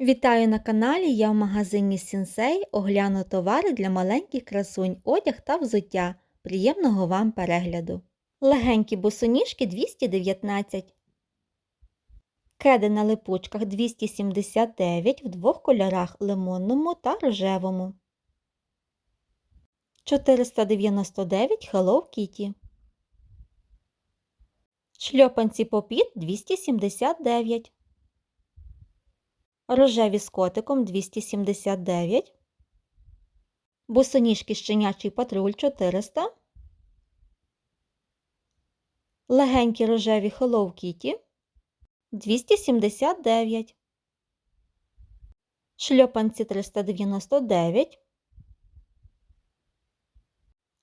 Вітаю на каналі. Я в магазині Сінсей огляну товари для маленьких красунь, одяг та взуття. Приємного вам перегляду. Легенькі босоніжки 219. Кеди на липучках 279 в двох кольорах лимонному та рожевому. 499 Hello Kitty. Шльопанці попіт 279. Рожеві з котиком 279. Босоніжки щенячий патруль 400. Легенькі рожеві Hello Kitty 279. Шльопанці 399.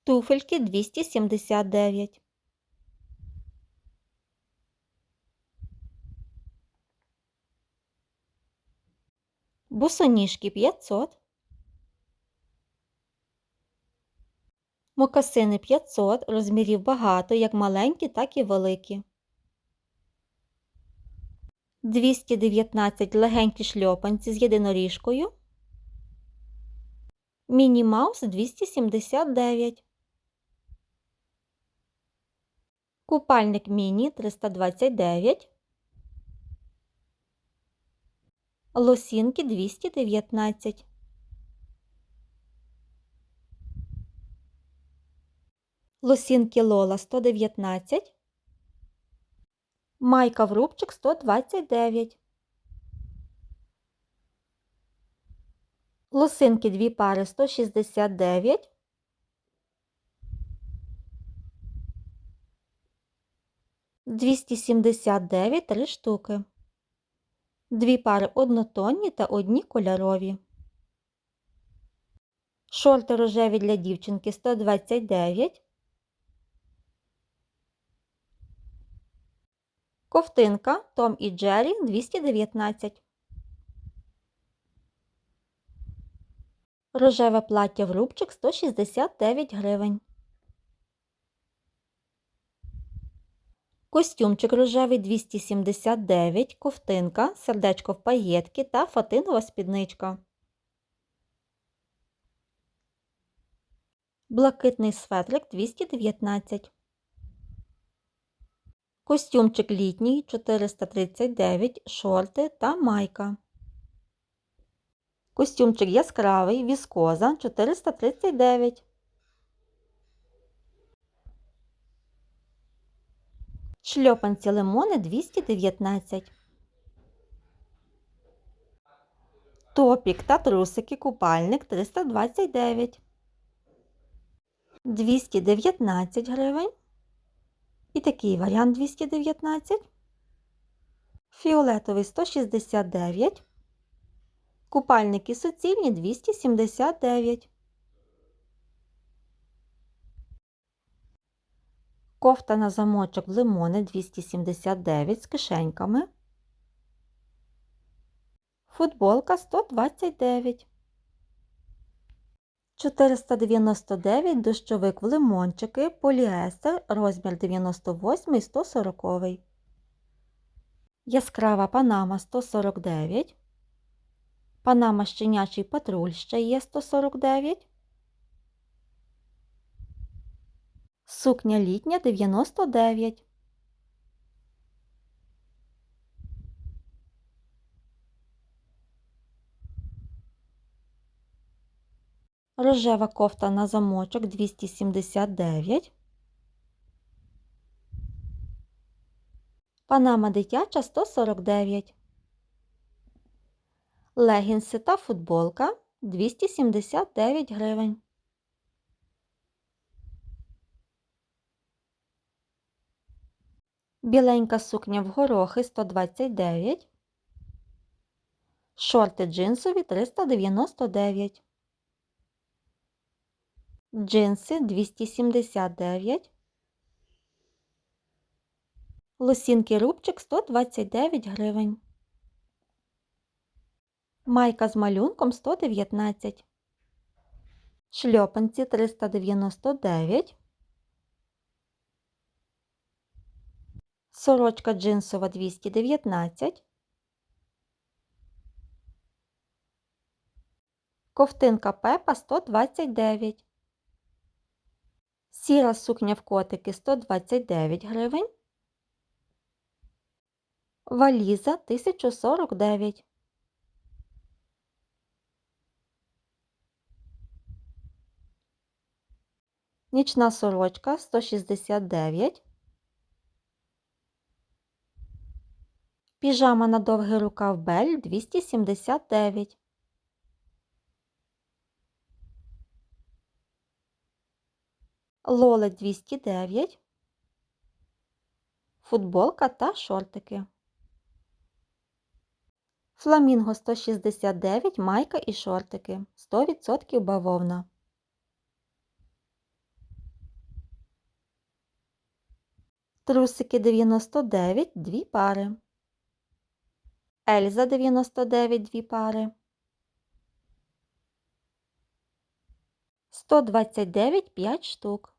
Туфельки 279. Босоніжки 500. Мокасини 500, розмірів багато, як маленькі, так і великі. 219 легенькі шльопанці з єдиноріжкою. Міні Маус 279. Купальник міні 329. Лосінки 219. Лосінки Лола 119. Майка в рубчик 129. Лосинки дві пари 169. Двісті сімдесят дев'ять три штуки. Дві пари однотонні та одні кольорові. Шорти рожеві для дівчинки 129. Ковтинка Том і Джері 219. Рожеве плаття в рубчик 169 гривень. Костюмчик рожевий 279, ковтинка, сердечко в паєтки та фатинова спідничка. Блакитний светрик 219. Костюмчик літній 439, шорти та майка. Костюмчик яскравий, віскоза 439. Шльопанці лимони 219. Топік та трусики купальник 329. 219 гривень. І такий варіант 219. Фіолетовий 169. Купальники суцільні 279. Кофта на замочок лимони 279 з кишеньками. Футболка 129. 499 дощовик в лимончики, поліестер, розмір 98 і 140. Яскрава панама 149. Панама щенячий патруль ще є 149. Сукня літня 99. Рожева кофта на замочок 279. Панама дитяча 149. Легінси та футболка 279 гривень. Біленька сукня в горохи 129. Шорти джинсові 399. Джинси 279. Лосінки рубчик 129 гривень. Майка з малюнком 119. Шльопанці 399. Сорочка джинсова 219. Ковтинка Пепа 129. Сіра сукня в котики 129 гривень. Валіза 1049. Нічна сорочка 169. Піжама на довгий рукав Бель 279. Лоле 209. Футболка та шортики. Фламінго 169, майка і шортики. 100% бавовна. Трусики 99, дві пари. Ельза 99, дві пари. 129, 5 штук.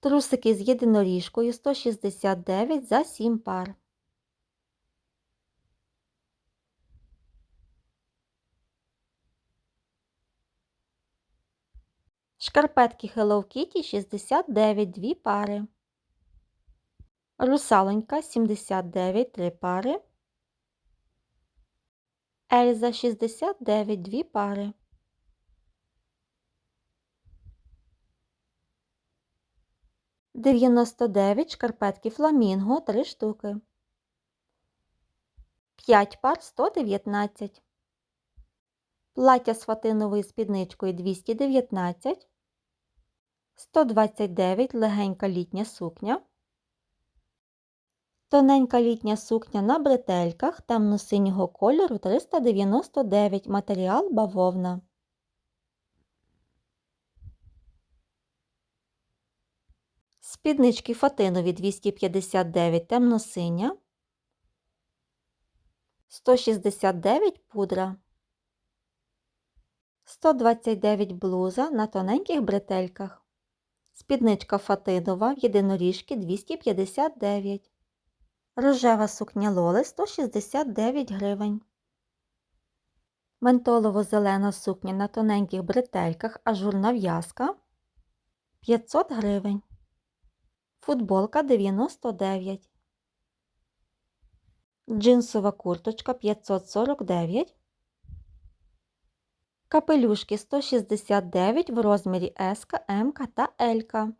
Трусики з єдиноріжкою 169 за 7 пар. Шкарпетки Hello Kitty 69 дві пари. Русалонька 79 3 пари. Ельза 69 дві пари. Дев'яносто дев'ять шкарпетки Фламінго 3 штуки. 5 пар 119. Плаття з фатиновою спідничкою 219. 129 легенька літня сукня. Тоненька літня сукня на бретельках темно-синього кольору 399 матеріал бавовна. Спіднички фатинові 259 темно-синя. 169 пудра. 129 блуза на тоненьких бретельках. Спідничка фатинова в єдиноріжки 259. Рожева сукня Лоли 169 гривень. Ментолово-зелена сукня на тоненьких бретельках ажурна в'язка 500 гривень. Футболка 99. Джинсова курточка 549. Капелюшки 169 в розмірі S, М та L.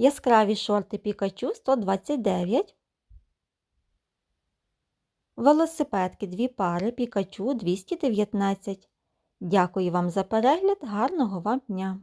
Яскраві шорти Пікачу 129. Велосипедки дві пари Пікачу 219. Дякую вам за перегляд. Гарного вам дня!